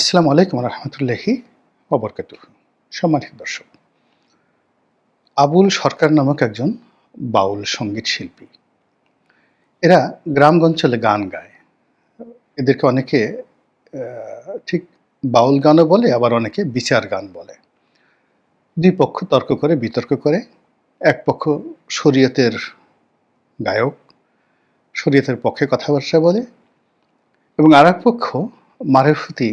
আসসালামু আলাইকুম রহমতুল্লাহি অবরকাত সম্মানিত দর্শক, আবুল সরকার নামক একজন বাউল সংগীত শিল্পী, এরা গ্রামগঞ্চলে গান গায়। এদেরকে অনেকে ঠিক বাউল গানও বলে, আবার অনেকে বিচার গান বলে। দুই পক্ষ তর্ক করে, বিতর্ক করে। এক পক্ষ শরীয়তের গায়ক, শরীয়তের পক্ষে কথাবার্তা বলে এবং আর এক পক্ষ মারেফতি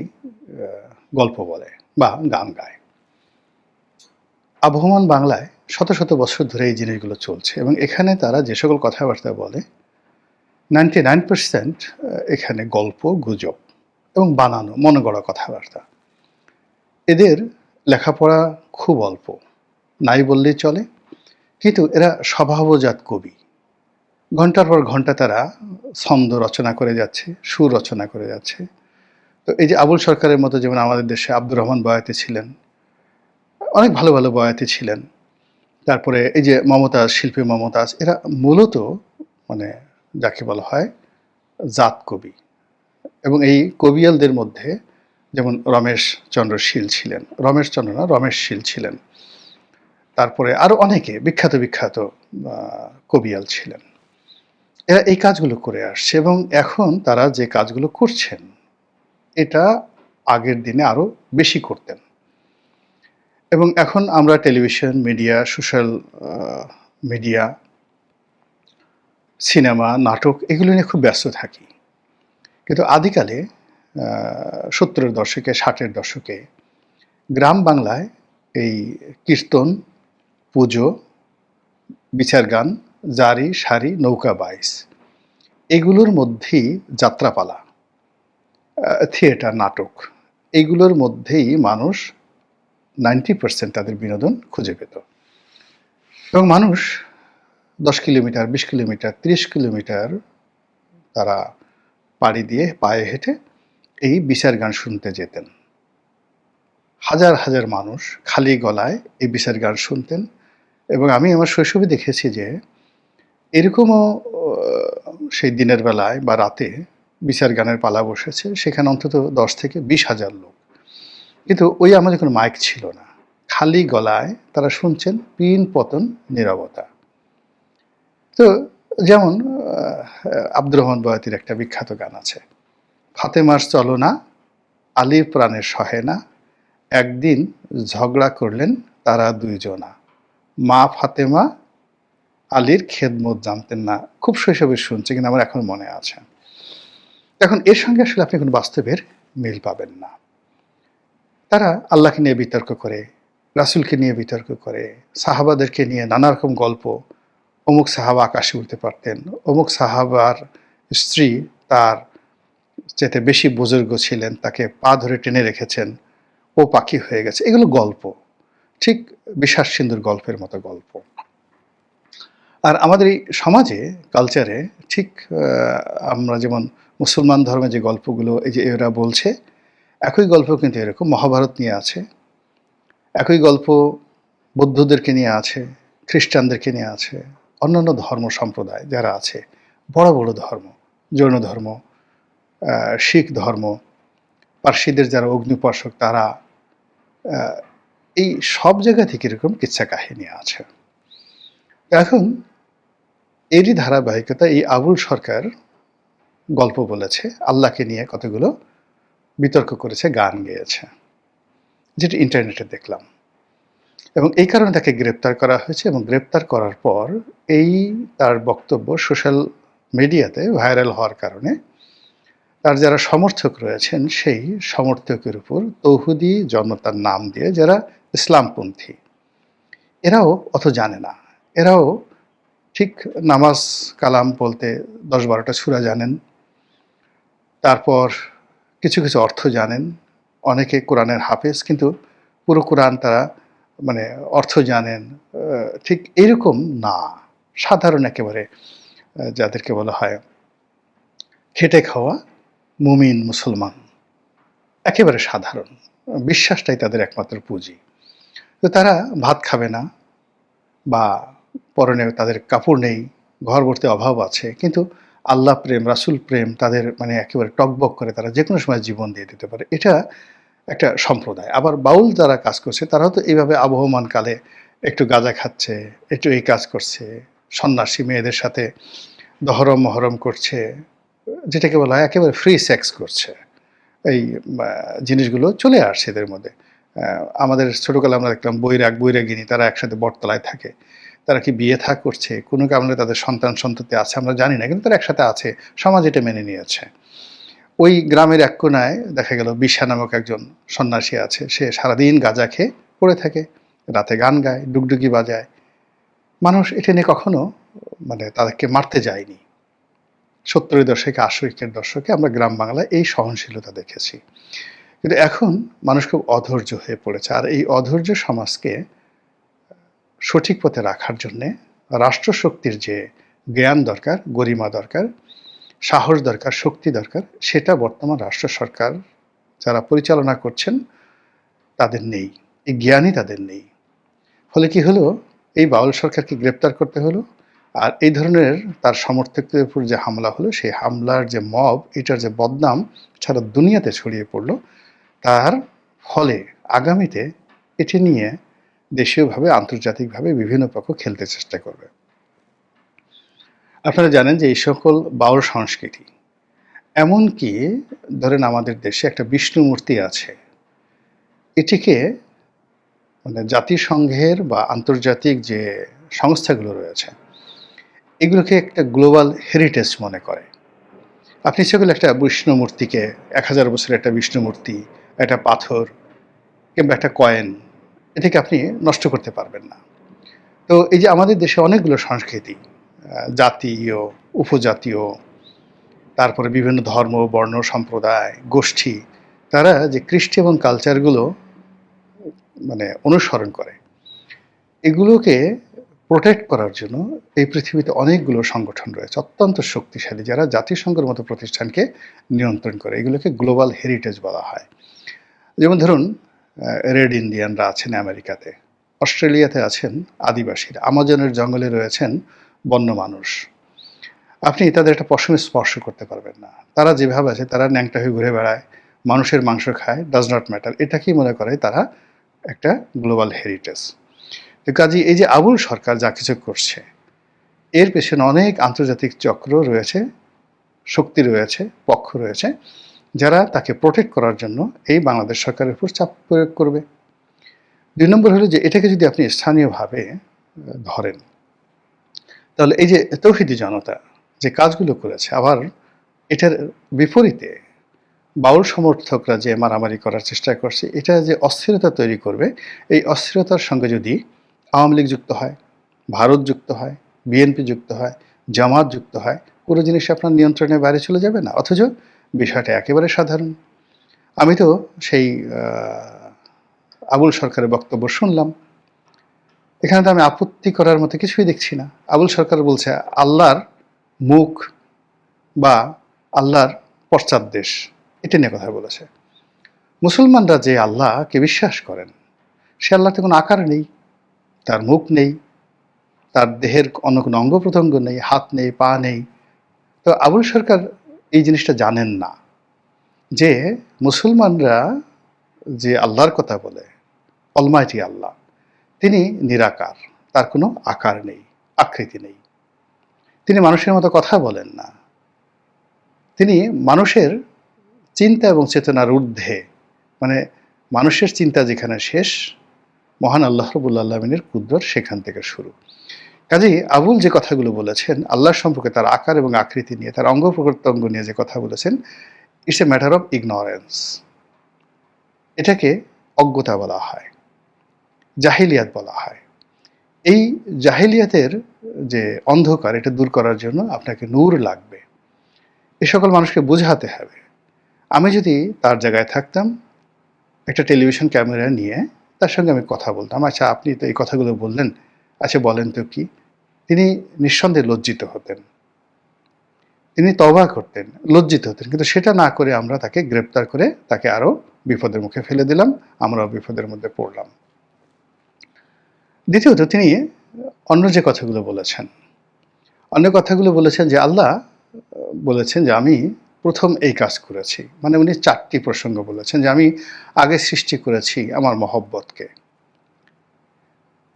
গল্প বলে বা গান গায়। আবহমান বাংলায় শত শত বছর ধরে এই জিনিসগুলো চলছে এবং এখানে তারা যে সকল কথাবার্তা বলে নাইনটি নাইন পার্সেন্ট এখানে গল্প, গুজব এবং বানানো মনে গড়া কথাবার্তা। এদের লেখাপড়া খুব অল্প, নাই বললেই চলে, কিন্তু এরা স্বভাবজাত কবি। ঘণ্টার পর ঘণ্টা তারা ছন্দ রচনা করে যাচ্ছে, সুর রচনা করে যাচ্ছে। তো এই যে আবুল সরকারের মতো যেমন আমাদের দেশে আব্দুর রহমান বয়াতি ছিলেন, অনেক ভালো ভালো বয়াতি ছিলেন। তারপরে এই যে মমতাজ, শিল্পী মমতাজ, এরা মূলত মানে যাকে বলা হয় জাত কবি। এবং এই কবিয়ালদের মধ্যে যেমন রমেশ চন্দ্র শীল ছিলেন, রমেশ চন্দ্র না, রমেশ শীল ছিলেন। তারপরে আরও অনেকে বিখ্যাত বিখ্যাত কবিয়াল ছিলেন। এরা এই কাজগুলো করে আসছে এবং এখন তারা যে কাজগুলো করছেন এটা আগের দিনে আরও বেশি করতেন। এবং এখন আমরা television, media, social media, cinema, নাটক এগুলো নিয়ে খুব ব্যস্ত থাকি। কিন্তু আদিকালে সত্তরের দশকে, ষাটের দশকে গ্রাম বাংলায় এই কীর্তন, পুজো, বিচার গান, জারি, সারি, নৌকা বাইস এগুলোর মধ্যেই যাত্রাপালা থিয়েটার নাটক, এগুলোর মধ্যেই মানুষ নাইনটি পার্সেন্ট তাদের বিনোদন খুঁজে পেত। এবং মানুষ দশ কিলোমিটার, বিশ কিলোমিটার, তিরিশ কিলোমিটার তারা পাড়ি দিয়ে পায়ে হেঁটে এই বিচার গান শুনতে যেতেন। হাজার হাজার মানুষ খালি গলায় এই বিচার গান শুনতেন এবং আমি আমার শৈশবে দেখেছি যে এরকমও সেই দিনের বেলায় বা রাতে বিচার গানের পালা বসেছে, সেখানে অন্তত দশ থেকে বিশ হাজার লোক। কিন্তু ওই আমাদের কোনো মাইক ছিল না। খালি গলায় তারা শুনছেন পিন পতন নীরবতা। তো যেমন আব্দুর রহমান বয়াতির একটা বিখ্যাত গান আছে, ফাতেমার চলো না, আলীর প্রাণের সহে না, একদিন ঝগড়া করলেন তারা দুইজনা। মা ফাতেমা, আলীর খেদমত জানতেন না। খুব শৈশবে শুনছে, কিন্তু আমার এখন মনে আছে। এখন এর সঙ্গে আসলে আপনি কোনো বাস্তবের মিল পাবেন না। তারা আল্লাহকে নিয়ে বিতর্ক করে, রাসূলকে নিয়ে বিতর্ক করে, সাহাবাদেরকে নিয়ে নানা রকম গল্প। অমুক সাহাবা আকাশে উঠতে পারতেন, অমুক সাহাবার স্ত্রী তার যেতে বেশি বুজুর্গ ছিলেন, তাকে পা ধরে টেনে রেখেছেন, ও পাখি হয়ে গেছে। এগুলো গল্প। ঠিক বিশ্বাস সিন্ধুর গল্পের মতো গল্প। আর আমাদের এই সমাজে কালচারে ঠিক আমরা যেমন মুসলমান ধর্মে যে গল্পগুলো, এই যে এরা বলছে, একই গল্প কিন্তু এরকম মহাভারত নিয়ে আছে, একই গল্প বৌদ্ধদেরকে নিয়ে আছে, খ্রিস্টানদেরকে নিয়ে আছে, অন্যান্য ধর্ম সম্প্রদায় যারা আছে, বড় বড় ধর্ম, জৈন ধর্ম শিখ ধর্ম, পার্সিদের যারা অগ্নিপার্শক তারা এই সব জায়গা থেকে এরকম কিচ্ছা কাহিনী আছে। এখন এরই ধারাবাহিকতা এই আবুল সরকার গল্প বলেছে, আল্লাহকে নিয়ে কতগুলো বিতর্ক করেছে, গান গেয়েছে, যেটা ইন্টারনেটে দেখলাম। এবং এই কারণে তাকে গ্রেপ্তার করা হয়েছে এবং গ্রেপ্তার করার পর এই তার বক্তব্য সোশ্যাল মিডিয়াতে ভাইরাল হওয়ার কারণে তার যারা সমর্থক রয়েছেন, সেই সমর্থকের উপর তৌহুদি জনতার নাম দিয়ে যারা ইসলামপন্থী, এরাও অত জানে না। এরাও ঠিক নামাজ, কালাম বলতে দশ বারোটা সুরা জানেন তারপর কিছু কিছু অর্থ জানেন। অনেকে কোরআনের হাফেজ, কিন্তু পুরো কোরআন তারা মানে অর্থ জানেন। ঠিক এরকম না। সাধারণ একেবারে যাদেরকে বলা হয় খেটে খাওয়া মুমিন মুসলমান। একেবারে সাধারণ। বিশ্বাসটাই তাদের একমাত্র পুঁজি। তো তারা ভাত খাবে না বা পরনে তাদের কাপড় নেই ঘর ভর্তি অভাব আছে, কিন্তু আল্লাহ প্রেম, রাসুল প্রেম তাদের মানে একেবারে টকবক করে তারা যে কোনো সময় জীবন দিয়ে দিতে পারে। এটা একটা সম্প্রদায়। আবার বাউল যারা কাজ করছে, তারাও তো এইভাবে আবহমান কালে একটু গাঁজা খাচ্ছে, একটু এই কাজ করছে, সন্ন্যাসী মেয়েদের সাথে দহরম, মহরম করছে, যেটাকে বলা হয় একেবারে ফ্রি সেক্স করছে। এই জিনিসগুলো চলে আসছে এদের মধ্যে। আমাদের ছোটকালে আমরা দেখলাম বৈরাগ, বৈরাগিনী তারা একসাথে বটতলায় থাকে। তারা কি বিয়ে থা করছে? কোনো কারণে তাদের সন্তান সন্ততি আছে? আমরা জানি না, কিন্তু তারা একসাথে আছে। সমাজ এটা মেনে নিয়েছে। ওই গ্রামের এক কোনায় দেখা গেল বিশা নামক একজন সন্ন্যাসী আছে। সে সারাদিন গাঁজা খেয়ে পড়ে থাকে, রাতে গান গায়, ডুগডুগি বাজায়। মানুষ এটা নিয়ে কখনো মানে তাদেরকে মারতে যায়নি। সত্তরের দশকে আশিকের দশকে আমরা গ্রাম বাংলায় এই সহনশীলতা দেখেছি। কিন্তু এখন মানুষ খুব অধৈর্য হয়ে পড়েছে। আর এই অধৈর্য সমাজকে সঠিক পথে রাখার জন্যে রাষ্ট্রশক্তির যে জ্ঞান দরকার, গরিমা দরকার, সাহস দরকার, শক্তি দরকার, সেটা বর্তমান রাষ্ট্র সরকার যারা পরিচালনা করছেন তাদের নেই, এই জ্ঞানই তাদের নেই। ফলে কি হলো? এই বাউল সরকারকে গ্রেপ্তার করতে হলো আর এই ধরনের তার সমর্থকদের উপর যে হামলা হলো, সেই হামলার যে মব, এটার যে বদনাম সারা দুনিয়াতে ছড়িয়ে পড়ল। তার ফলে আগামীতে এটি নিয়ে দেশীয়ভাবে, আন্তর্জাতিকভাবে বিভিন্ন পক্ষ খেলতে চেষ্টা করবে। আপনারা জানেন যে এই সকল বাউল সংস্কৃতি, এমনকি ধরেন আমাদের দেশে একটা বিষ্ণু মূর্তি আছে, এটিকে মানে জাতিসংঘের বা আন্তর্জাতিক যে সংস্থাগুলো রয়েছে, এগুলোকে একটা গ্লোবাল হেরিটেজ মনে করে। আপনি সেগুলো একটা বিষ্ণু মূর্তিকে, এক হাজার বছরের একটা বিষ্ণু মূর্তি, একটা পাথর কিংবা একটা কয়েন এটাকে আপনি নষ্ট করতে পারবেন না। তো এই যে আমাদের দেশে অনেকগুলো সংস্কৃতি জাতীয়, উপজাতীয়, তারপরে বিভিন্ন ধর্ম, বর্ণ, সম্প্রদায়, গোষ্ঠী, তারা যে কৃষ্টি এবং কালচারগুলো মানে অনুসরণ করে, এগুলোকে প্রোটেক্ট করার জন্য এই পৃথিবীতে অনেকগুলো সংগঠন রয়েছে, অত্যন্ত শক্তিশালী, যারা জাতিসংঘের মতো প্রতিষ্ঠানকে নিয়ন্ত্রণ করে, এগুলোকে গ্লোবাল হেরিটেজ বলা হয়। যেমন ধরুন রেড ইন্ডিয়ানরা আছেন আমেরিকাতে। অস্ট্রেলিয়াতে আছেন আদিবাসীরা। আমাজনের জঙ্গলে রয়েছেন বন্য মানুষ। আপনি তাদের একটা পশমে স্পর্শ করতে পারবেন না। তারা যেভাবে আছে, তারা ন্যাংটা হয়ে ঘুরে বেড়ায়, মানুষের মাংস খায় ডাজ নট ম্যাটার এটাকেই মনে করে? তারা একটা গ্লোবাল হেরিটেজ তো কাজী, এই যে আবুল সরকার যা কিছু করছে, এর পেছনে অনেক আন্তর্জাতিক চক্র রয়েছে, শক্তি রয়েছে, পক্ষ রয়েছে। যারা তাকে প্রোটেক্ট করার জন্য এই বাংলাদেশ সরকারের উপর চাপ প্রয়োগ করবে। দুই নম্বর হলো যে এটাকে যদি আপনি স্থানীয়ভাবে ধরেন, তাহলে এই যে তৌহিদি জনতা যে কাজগুলো করেছে, আবার এটার বিপরীতে বাউল সমর্থকরা যে মারামারি করার চেষ্টা করছে, এটা যে অস্থিরতা তৈরি করবে, এই অস্থিরতার সঙ্গে যদি আওয়ামী লীগ যুক্ত হয়, ভারত যুক্ত হয়, বিএনপি যুক্ত হয়, জামাত যুক্ত হয়, পুরো জিনিস আপনার নিয়ন্ত্রণের বাইরে চলে যাবে না? অথচ বিষয়টা একেবারে সাধারণ। আমি তো সেই আবুল সরকারের বক্তব্য শুনলাম। এখানে তো আমি আপত্তি করার মতো কিছুই দেখছি না। আবুল সরকার বলছে, আল্লাহর মুখ বা আল্লাহর পশ্চাৎ দেশ। এটা নিয়ে কথা বলেছে। মুসলমানরা যে আল্লাহকে বিশ্বাস করেন, সে আল্লাহতে কোনো আকার নেই, তার মুখ নেই, তার দেহের অন্য কোনো অঙ্গ প্রত্যঙ্গ নেই, হাত নেই, পা নেই। তো আবুল সরকার এই জিনিসটা জানেন না। যে মুসলমানরা যে আল্লাহর কথা বলে অলমাইটি আল্লাহ, তিনি নিরাকার, তার কোনো আকার নেই, আকৃতি নেই। তিনি মানুষের মতো কথা বলেন না। তিনি মানুষের চিন্তা এবং চেতনার ঊর্ধ্বে মানে মানুষের চিন্তা যেখানে শেষ, মহান আল্লাহ রবুল্লা আলমিনের কুদ্রত সেখান থেকে শুরু। কাজেই আবুল যে কথাগুলো বলেছেন, আল্লাহ সম্পর্কে তার আকার এবং আকৃতি নিয়ে, তার অঙ্গ প্রত্যঙ্গ নিয়ে যে কথা বলেছেন it's a matter of ignorance এটাকে অজ্ঞতা বলা হয়, জাহিলিয়াত বলা হয়। এই জাহিলিয়াতের যে অন্ধকার, এটা দূর করার জন্য আপনাকে নূর লাগবে। এ সকল মানুষকে বোঝাতে হবে। আমি যদি তার জায়গায় থাকতাম, একটা টেলিভিশন ক্যামেরা নিয়ে তার সঙ্গে আমি কথা বলতাম। আচ্ছা আপনি তো এই কথাগুলো বললেন আচ্ছা বলেন তো কি? তিনি নিঃসন্দেহে লজ্জিত হতেন। তিনি তবা করতেন, লজ্জিত হতেন। কিন্তু সেটা না করে আমরা তাকে গ্রেপ্তার করে তাকে আরও বিপদের মুখে ফেলে দিলাম, আমরাও বিপদের মধ্যে পড়লাম। দ্বিতীয়ত, তিনি অন্য যে কথাগুলো বলেছেন, অন্য কথাগুলো বলেছেন যে আল্লাহ, বলেছেন যে আমি প্রথম এই কাজ করেছি। মানে উনি চারটি প্রসঙ্গ বলেছেন যে আমি আগে সৃষ্টি করেছি আমার মহব্বতকে।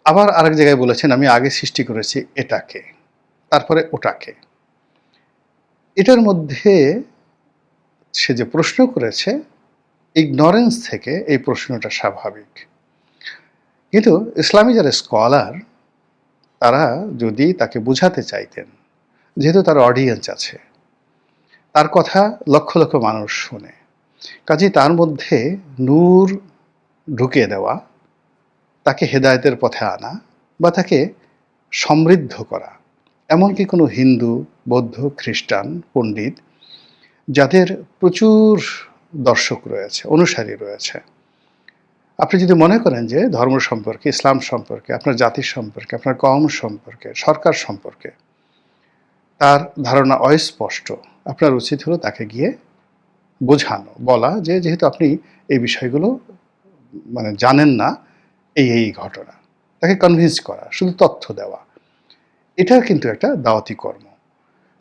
আবার আরেক জায়গায় বলেছেন, আমি আগে সৃষ্টি করেছি এটাকে, তারপরে ওটাকে। এটার মধ্যে সে যে প্রশ্ন করেছে, ইগনোরেন্স থেকে এই প্রশ্নটা স্বাভাবিক। কিন্তু ইসলামী যারা স্কলার, তারা যদি তাকে বুঝাতে চাইতেন, যেহেতু তার অডিয়েন্স আছে, তার কথা লক্ষ লক্ষ মানুষ শুনে কাজে তার মধ্যে নূর ঢুকিয়ে দেওয়া তাকে হেদায়তের পথে আনা বা তাকে সমৃদ্ধ করা। এমনকি কোনো হিন্দু, বৌদ্ধ, খ্রিস্টান, পণ্ডিত যাদের প্রচুর দর্শক রয়েছে, অনুসারী রয়েছে। আপনি যদি মনে করেন যে ধর্ম সম্পর্কে, ইসলাম সম্পর্কে, আপনার জাতির সম্পর্কে, আপনার কম সম্পর্কে, সরকার সম্পর্কে তার ধারণা অস্পষ্ট, আপনার উচিত হলো তাকে গিয়ে বোঝানো, বলা যে যেহেতু আপনি এই বিষয়গুলো মানে জানেন না এই এই ঘটনা। তাকে কনভিন্স করা, শুধু তথ্য দেওয়া। এটা কিন্তু একটা দাওয়াতি কর্ম।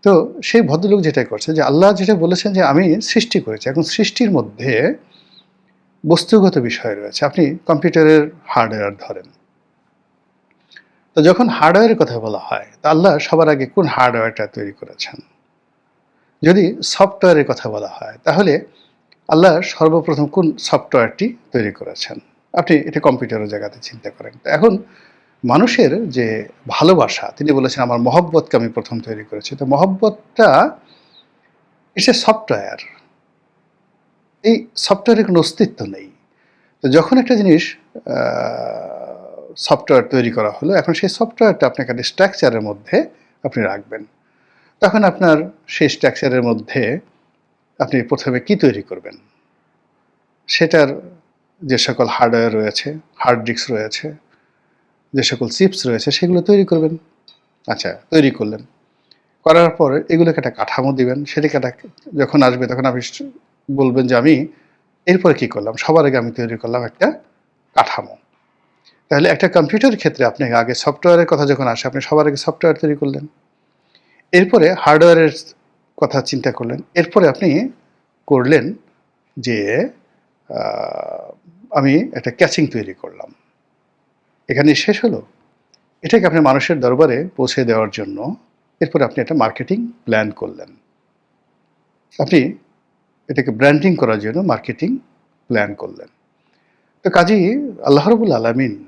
তো সেই ভদ্রলোক যেটা করছে যে আল্লাহ যেটা বলেছেন যে আমি সৃষ্টি করেছি, এখন সৃষ্টির মধ্যে বস্তুগত বিষয় রয়েছে। আপনি কম্পিউটারের হার্ডওয়্যার ধরেন। তো যখন হার্ডওয়্যারের কথা বলা হয়, তা আল্লাহ সবার আগে কোন হার্ডওয়্যারটা তৈরি করেছেন? যদি সফটওয়্যারের কথা বলা হয়, তাহলে আল্লাহ সর্বপ্রথম কোন সফটওয়্যারটি তৈরি করেছেন? আপনি এটা কম্পিউটারের জায়গাতে চিন্তা করেন। তো এখন মানুষের যে ভালোবাসা, তিনি বলেছেন, আমার মহব্বতকে আমি প্রথম তৈরি করেছি। তো মহব্বতটা ইটস এ সফটওয়্যার এই সফটওয়্যারের কোনো অস্তিত্ব নেই। তো যখন একটা জিনিস সফটওয়্যার তৈরি করা হলো, এখন সেই সফটওয়্যারটা আপনাকে একটা স্ট্রাকচারের মধ্যে আপনি রাখবেন। তখন আপনার সেই স্ট্রাকচারের মধ্যে আপনি প্রথমে কি তৈরি করবেন? সেটার যে সকল হার্ডওয়্যার রয়েছে হার্ড ডিস্ক রয়েছে, যে সকল চিপস রয়েছে, সেগুলো তৈরি করবেন। আচ্ছা তৈরি করলেন। করার পর এগুলোকে একটা কাঠামো দিবেন। সেটাকে একটা যখন আসবে তখন আপনি বলবেন যে আমি এরপরে কি করলাম? সবার আগে আমি তৈরি করলাম একটা কাঠামো। তাহলে একটা কম্পিউটার ক্ষেত্রে আপনি আগে সফটওয়্যারের কথা যখন আসে, আপনি সবার আগে সফটওয়্যার তৈরি করলেন। এরপরে হার্ডওয়্যারের কথা চিন্তা করলেন। এরপরে আপনি করলেন যে আমি একটা ক্যাচিং তৈরি করলাম। এখানে শেষ হলো। এটাকে আপনি মানুষের দরবারে পৌঁছে দেওয়ার জন্য এরপরে আপনি একটা মার্কেটিং প্ল্যান করলেন। আপনি এটাকে ব্র্যান্ডিং করার জন্য মার্কেটিং প্ল্যান করলেন। তো কাজেই আল্লাহ রবুল আলমিন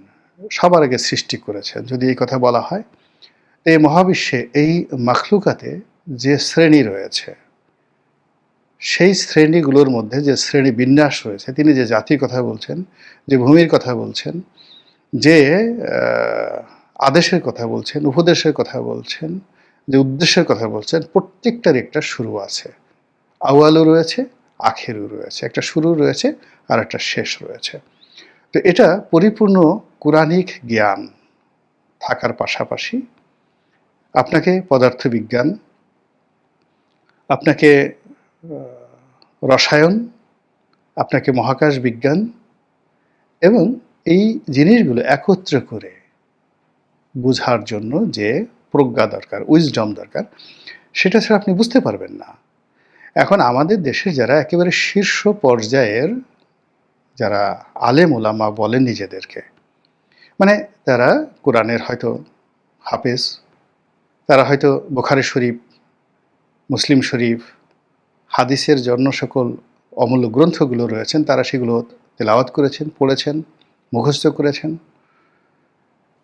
সবার আগে সৃষ্টি করেছেন, যদি এই কথা বলা হয়, এই মহাবিশ্বে এই মাখলুকাতে যে শ্রেণি রয়েছে সেই শ্রেণীগুলোর মধ্যে যে শ্রেণি বিন্যাস রয়েছে, তিনি যে জাতির কথা বলছেন, যে ভূমির কথা বলছেন, যে আদেশের কথা বলছেন, উপদেশের কথা বলছেন, যে উদ্দেশ্যের কথা বলছেন, প্রত্যেকটার একটা শুরু আছে। আওয়ালও রয়েছে, আখেরও রয়েছে। একটা শুরু রয়েছে আর একটা শেষ রয়েছে। তো এটা পরিপূর্ণ কোরআনিক জ্ঞান থাকার পাশাপাশি আপনাকে পদার্থবিজ্ঞান, আপনাকে রসায়ন, আপনাকে মহাকাশ বিজ্ঞান এবং এই জিনিসগুলো একত্র করে বোঝার জন্য যে প্রজ্ঞা দরকার উইজডম দরকার, সেটা ছাড়া আপনি বুঝতে পারবেন না। এখন আমাদের দেশে যারা একেবারে শীর্ষ পর্যায়ের, যারা আলেম ওলামা বলেন নিজেদেরকে মানে তারা কোরআনের হয়তো হাফেজ, তারা হয়তো বোখারি শরীফ, মুসলিম শরীফ হাদিসের জন্য সকল অমূল্য গ্রন্থগুলো রয়েছেন, তারা সেগুলো তেলাওয়াত করেছেন, পড়েছেন, মুখস্থ করেছেন।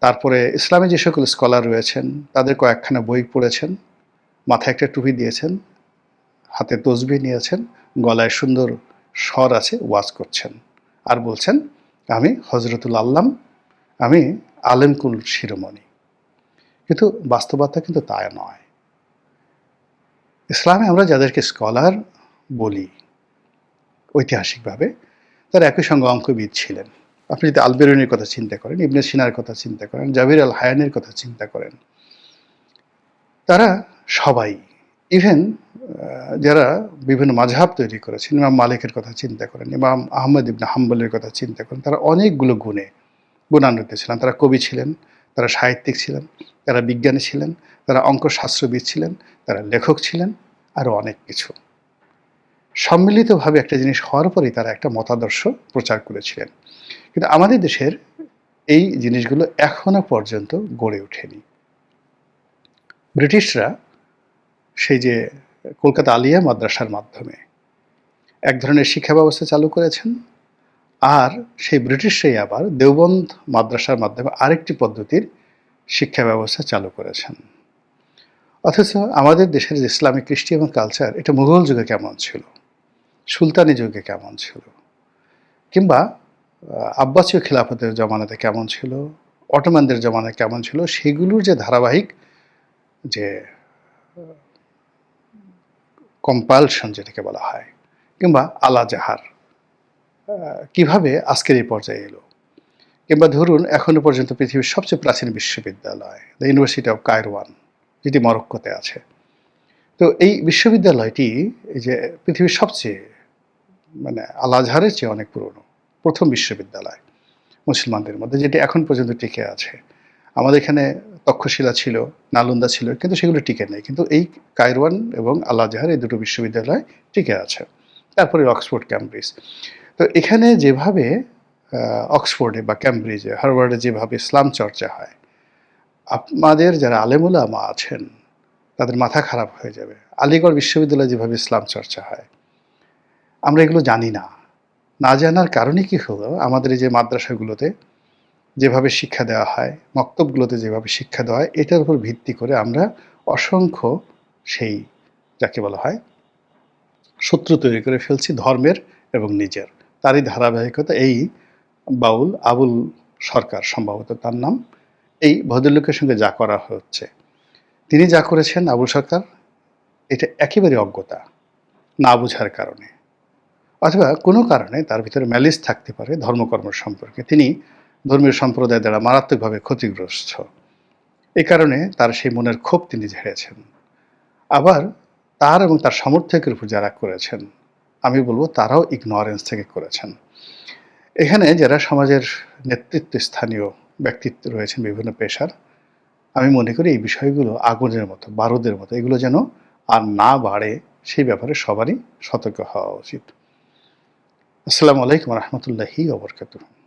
তারপরে ইসলামে যে সকল স্কলার রয়েছেন, তাদের কয়েকখানা বই পড়েছেন, মাথায় একটা টুপি দিয়েছেন, হাতে তসবি নিয়েছেন, গলায় সুন্দর স্বর আছে, ওয়াজ করছেন। আর বলছেন, আমি হজরতুল আল্লাম, আমি আলেমকুল শিরোমণি। কিন্তু বাস্তবতা কিন্তু তা নয়। ইসলামে আমরা যাদেরকে স্কলার বলি ঐতিহাসিকভাবে, তারা একই সঙ্গে অঙ্কবিদ ছিলেন। আপনি যদি আলবেরুনির কথা চিন্তা করেন, ইবনে সিনার কথা চিন্তা করেন, জাবির আল হায়ানের কথা চিন্তা করেন, তারা সবাই ইভেন যারা বিভিন্ন মাঝহাব তৈরি করেছেন, ইমাম মালিকের কথা চিন্তা করেন, ইমাম আহমদ ইবনে হাম্বলের কথা চিন্তা করেন, তারা অনেকগুলো গুণে গুণান্বিত ছিলেন। তারা কবি ছিলেন তারা সাহিত্যিক ছিলেন, তারা বিজ্ঞানী ছিলেন, তারা অঙ্কশাস্ত্রবিদ ছিলেন, তারা লেখক ছিলেন, আরও অনেক কিছু। সম্মিলিতভাবে একটা জিনিস হওয়ার পরেই তারা একটা মতাদর্শ প্রচার করেছিলেন। কিন্তু আমাদের দেশের এই জিনিসগুলো এখনও পর্যন্ত গড়ে ওঠেনি। ব্রিটিশরা সেই যে কলকাতা আলিয়া মাদ্রাসার মাধ্যমে এক ধরনের শিক্ষা ব্যবস্থা চালু করেছেন আর সেই ব্রিটিশরাই আবার দেওবন্দ মাদ্রাসার মাধ্যমে আরেকটি পদ্ধতির শিক্ষা ব্যবস্থা চালু করেছেন। অথচ আমাদের দেশের যে ইসলামিক কৃষ্টি এবং কালচার এটা মুঘল যুগে কেমন ছিল? সুলতানি যুগে কেমন ছিল? কিংবা আব্বাসীয় খিলাফতের জমানাতে কেমন ছিল? অটোম্যানদের জমানায় কেমন ছিল? সেগুলোর যে ধারাবাহিক যে কম্পালশন যেটাকে বলা হয় কিংবা আলা জাহার আহ, কীভাবে আজকের এই পর্যায়ে এলো? কিংবা ধরুন, এখনও পর্যন্ত পৃথিবীর সবচেয়ে প্রাচীন বিশ্ববিদ্যালয় দ্য ইউনিভার্সিটি অফ কায়রোয়ান যেটি মরক্কোতে আছে। তো এই বিশ্ববিদ্যালয়টি এই যে পৃথিবীর সবচেয়ে মানে আল আজহারের চেয়ে অনেক পুরনো, প্রথম বিশ্ববিদ্যালয় মুসলমানদের মধ্যে, যেটি এখন পর্যন্ত টিকে আছে। আমাদের এখানে তক্ষশিলা ছিল, নালন্দা ছিল, কিন্তু সেগুলো টিকে নেই। কিন্তু এই কায়রোয়ান এবং আল এই দুটো বিশ্ববিদ্যালয় টিকে আছে। তারপরে অক্সফোর্ড, ক্যামব্রিজ। তো এখানে যেভাবে অক্সফোর্ডে বা ক্যামব্রিজে, হার্ভার্ডে যেভাবে ইসলাম চর্চা হয়, আপনাদের যারা আলেমুলামা আছেন, তাদের মাথা খারাপ হয়ে যাবে। আলিগড় বিশ্ববিদ্যালয়ে যেভাবে ইসলাম চর্চা হয়, আমরা এগুলো জানি না। না জানার কারণে কি হলো? আমাদের এই যে মাদ্রাসাগুলোতে যেভাবে শিক্ষা দেওয়া হয়, মক্তবগুলোতে যেভাবে শিক্ষা দেওয়া হয়, এটার উপর ভিত্তি করে আমরা অসংখ্য সেই, যাকে বলা হয় শত্রু তৈরি করে ফেলছি ধর্মের এবং নিজের। তারই ধারাবাহিকতা এই বাউল আবুল সরকার, সম্ভবত তার নাম। এই ভদ্রলোকের সঙ্গে যা করা হচ্ছে। তিনি যা করেছেন আবুল সরকার, এটা একেবারে অজ্ঞতা, না বুঝার কারণে। অথবা কোনো কারণে তার ভিতরে ম্যালিস থাকতে পারে ধর্মকর্ম সম্পর্কে। তিনি ধর্মীয় সম্প্রদায় দ্বারা মারাত্মকভাবে ক্ষতিগ্রস্ত। এ কারণে তার সেই মনের ক্ষোভ তিনি ঝেড়েছেন। আবার তার এবং তার সমর্থকের উপর যারা করেছেন আমি বলব তারাও ইগনোরেন্স থেকে করেছেন। এখানে যারা সমাজের নেতৃত্ব, স্থানীয় ব্যক্তিত্ব রয়েছেন বিভিন্ন পেশার, আমি মনে করি এই বিষয়গুলো আগুনের মতো, বারুদের মতো, এগুলো যেন আর না বাড়ে, সেই ব্যাপারে সবারই সতর্ক হওয়া উচিত। আসসালামু আলাইকুম রহমতুল্লাহি ওবরকাতুহ